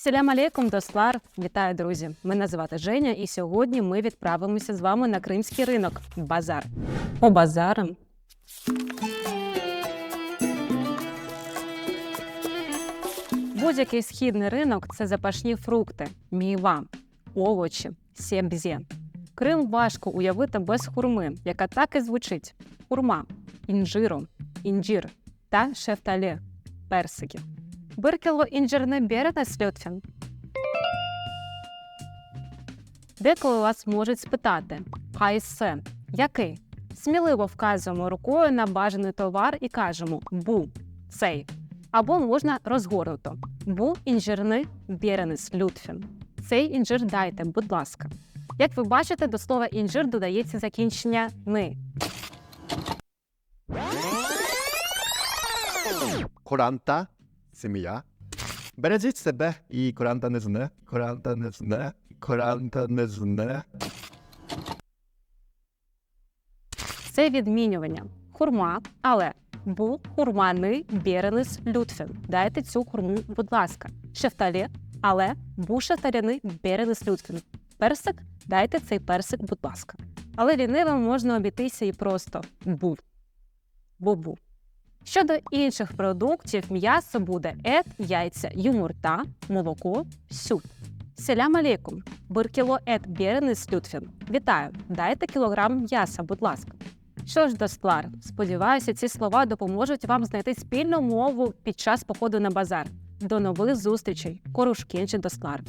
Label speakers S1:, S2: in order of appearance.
S1: Селям алейкум, дослар. Вітаю, друзі! Мене звати Женя, і сьогодні ми відправимося з вами на кримський ринок базар. По базарам. Будь-який східний ринок це запашні фрукти, міва, овочі, сєбзє. Крим важко уявити без хурми, яка так і звучить: хурма, інжиру, інжір та шефталі Биркело інжирне берете сльотфін. Деколи вас можуть спитати «Хайсе» – який? Сміливо вказуємо рукою на бажаний товар і кажемо бу цей. Або можна розгорнуто бу інжирний беренис лютфін. Цей інжир дайте, будь ласка. Як ви бачите, до слова інжир додається закінчення ни.
S2: Коранта сім'я. Бережіть себе і коранта не зне. Коранта не зне. Коранта не зне.
S1: Це відмінювання. Хурма, але бу хурманий беренис лютфін. Дайте цю хурму, будь ласка. Шефталі, але бу шефталяний беренис лютфін. Персик, дайте цей персик, будь ласка. Але лінивим можна обійтися і просто бу. Бу-бу. Щодо інших продуктів, м'ясо буде ет, яйця, юмурта, молоко, сюд. Селям алейкум. Биркіло ет беренис лютфін. Вітаю! Дайте кілограм м'яса, будь ласка. Що ж, Достлар, сподіваюся, ці слова допоможуть вам знайти спільну мову під час походу на базар. До нових зустрічей! Корушкінчі Достлар!